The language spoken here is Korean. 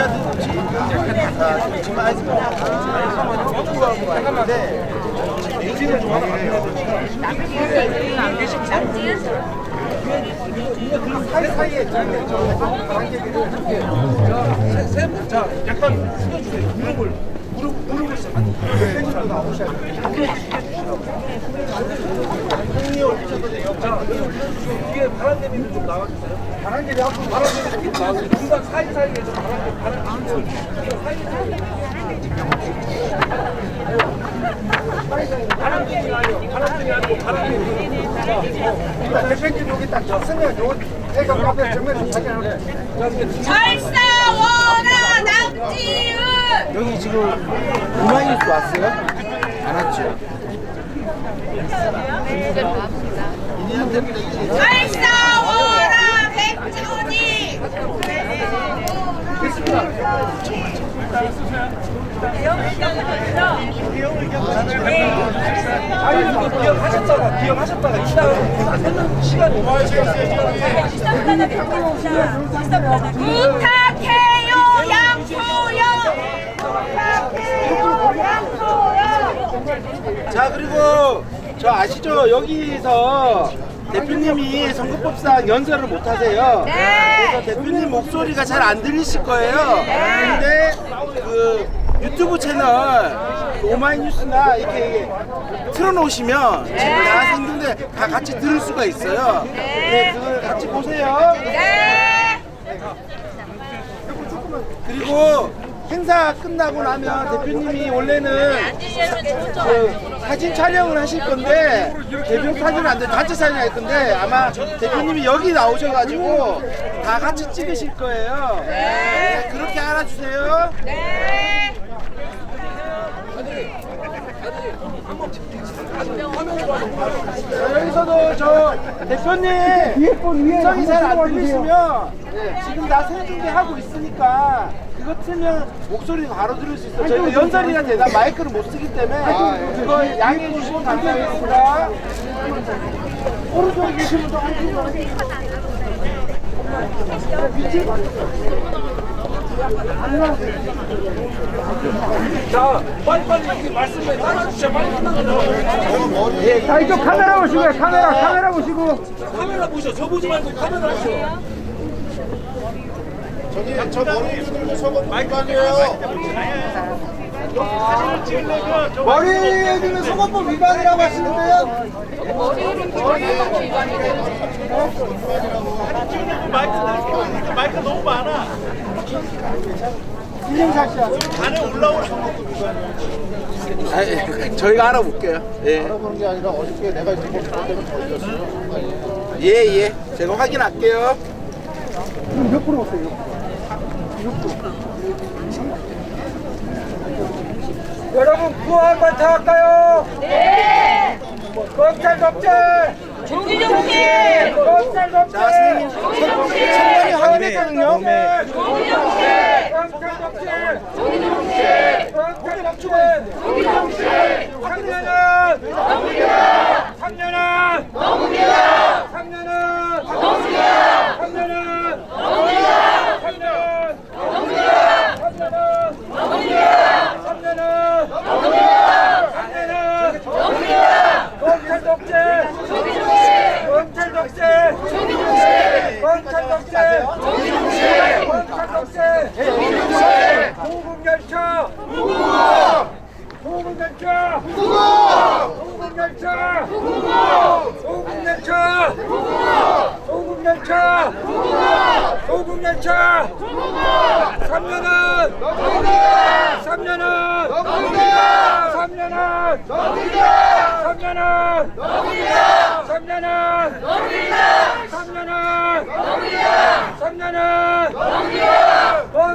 남자들은 약간 다 좋아하지만 축구하고 왔는데 내지는 좋아하는 안 계시면 사이사이에 관객들을 세분자 약간 숙여주세요 무릎을 무릎 무릎을 세 나오셔야 돼요. 공이 올리셔도 돼요. 자, 뒤에 바람개비를 좀 나와주세요. 바람개비 앞으로 바람개비 좀 나와주세요. 중간 사이사이에 좀 바람개비 바람개비 바람개비 아니고 바람개비 아니고 바람개비. 일단 대표님 여기 딱 쳤으면 앞에 정면에 싸워라 남지은 여기 지금 우마이뉴스 왔어요? 안 왔죠? 잘 싸워라 백지훈이 부탁해요 양포요 자 그리고 저 아시죠 여기서 대표님이 선거법상 연설을 못 하세요. 네. 그래서 대표님 목소리가 잘 안 들리실 거예요. 근데 그 유튜브 채널 그 오마이뉴스나 이렇게 틀어놓으시면 지금 다 생중계 다 같이 들을 수가 있어요. 네, 그걸 같이 보세요. 네 그리고 행사 끝나고 나면 대표님이 원래는 그 사진 촬영을 하실 건데 대표 사진은 안 돼, 단체 사진 할 건데 아마 대표님이 여기 나오셔가지고 다 같이 찍으실 거예요. 네, 그렇게 알아주세요. 네. 자, 여기서도 저 대표님 음성이 잘 안 들리시면 지금 다 생중계 하고 있으니까 그거 틀면 목소리 바로 들을 수 있어요. 저희가 연설이나 대다 마이크를 못 쓰기 때문에 그거 양해해 주시면 감사하겠습니다. 오른쪽에 계신 분도 한 분만 자, 빨리빨리 말씀해 따라주세요. 빨리 끝나가요. 예, 자 이쪽 카메라 보시고요. 카메라 카메라 보시고. 카메라 보셔. 저 보지 말고 카메라 보셔. 머리 해주면 소방법 위반이라고 하시는데요. 마이크, 마이크 너무 많아. 인증샷이야. 안에 올라오는 아, 저희가 알아볼게요. 예. 그런 게 아니라 어저께 내가 뭐 그것 때문에 걸렸어요. 예, 예. 제가 확인할게요. 몇 프로 왔어요? 여러분 구호 한번 더 할까요? 네. 검찰 독재. 조기종씨 검찰 독재. 자, 선생님. 선관위 확인했거든요. 조기종씨 검찰 독재. 조기종씨 검찰 독재. 조기종씨 3년은 너무기야 3년은 너무기야 3년은 너무기야 3년은 너무기야 3년은 너무기야 3년은 너무기야 3년은 너무기야 3년은 너무기야 검찰 독재. 조기종씨 검찰 독재. 조기종씨 검찰 독재. 조기종씨 검찰 고급열차. 고급열차. 고급열차. 고급열차. 고급열차. 고급열차. 3년은 3년은 3년은 3년은 3년은 3년은 검찰 독